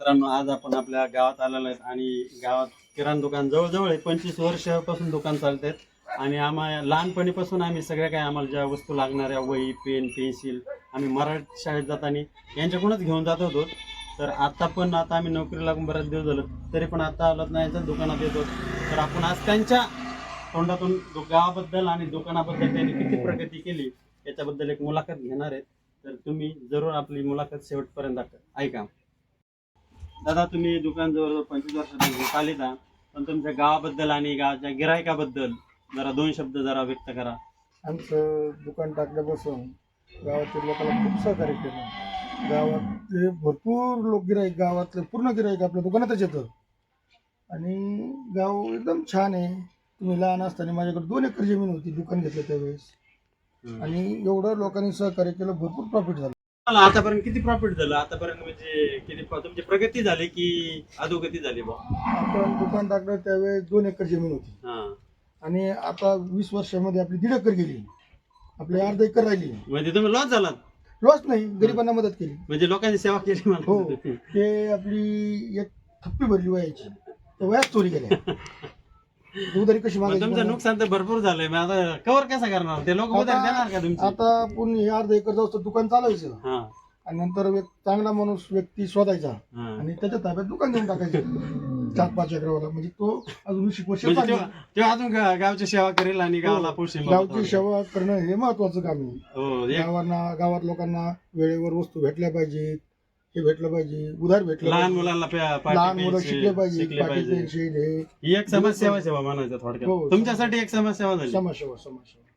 मित्रांनो आज आपण आपल्या गावात आलेलो आहेत आणि गावात किराणा दुकान जवळजवळ आहे पंचवीस वर्षापासून दुकान चालतात आणि आम्हा लहानपणीपासून आम्ही सगळ्या काही आम्हाला ज्या वस्तू लागणाऱ्या वही पेन पेन्सिल आम्ही मराठी शाळेत जाताना यांच्याकडूनच घेऊन जात होतो. तर आता पण आता आम्ही नोकरी लागून बऱ्याच दिवस झालो तरी पण आता आलो नाही तर दुकानात येतो. तर आपण आज त्यांच्या तोंडातून गावाबद्दल आणि दुकानाबद्दल त्यांनी किती प्रगती केली याच्याबद्दल एक मुलाखत घेणार आहेत. तर तुम्ही जरूर आपली मुलाखत शेवटपर्यंत ऐका. दादा तुम्ही दुकान जवळजवळ पंचवीस वर्षापासून चालित आहात पण तुमच्या गावाबद्दल आणि गावाच्या गिरायकाबद्दल जरा दोन शब्द जरा व्यक्त करा. आमचं दुकान टाकल्यापासून गावातील लोकांना खूप सहकार्य केलं. गावातले भरपूर लोक गिराईक गावातले पूर्ण गिराईक आपल्या दुकानातच येतं. आणि गाव एकदम छान आहे. तुम्ही लहान असताना माझ्याकडे दोन एकर जमीन होती दुकान घेतलं त्यावेळेस. आणि एवढं लोकांनी सहकार्य केलं भरपूर प्रॉफिट झालं. मला आतापर्यंत किती प्रॉफिट झालं? आतापर्यंत म्हणजे किती तुमची प्रगती झाली की अधोगती झाली बा आपण दुकान टाकलं त्यावेळेस दोन एकर जमीन होती. हा. आणि आता वीस वर्षामध्ये आपली दीड एकर गेली. आपली अर्धा एकर राहिली. म्हणजे तुम्ही लॉस झालात? लॉस नाही गरिबांना मदत केली. म्हणजे लोकांची सेवा केली हो मला ते आपली एक थप्पी भरली वयाची. तर वयाच चोरी केल्या. उधारी कशी मागायची तुमचं? नुकसान तर भरपूर झालंय. मग आता कव्हर कसं करणार? ते लोक उधार देणार का तुमची? आता आपण हे अर्धा एकर जाऊ दुकान चालवायचं. हा. आणि नंतर एक चांगला माणूस व्यक्ती शोधायचा. हा. आणि त्याच्या ताब्यात दुकान देऊन टाकायचं. चार पाच एकरवाला. म्हणजे तो अजून वीस वर्ष म्हणजे चालेल. अजून गा- गावची सेवा करेल आणि गावाला पोषण हो. गावची सेवा करणं हे महत्वाचं काम आहे. हो एक गावांना गावात लोकांना वेळेवर वस्तू भेटल्या पाहिजे हे भेटलं पाहिजे उधार भेटलं लहान पाहिजे. मुलांना पाटी लहान मुलं पेन्सिल शिकले पाहिजे शिकले पाटी पाहिजे. पेन्सिल हे. ही एक समाजसेवा सेवा म्हणायचं हो, थोडक्यात तुमच्यासाठी एक समाजसेवा झाली. समाजसेवा समाजसेवा.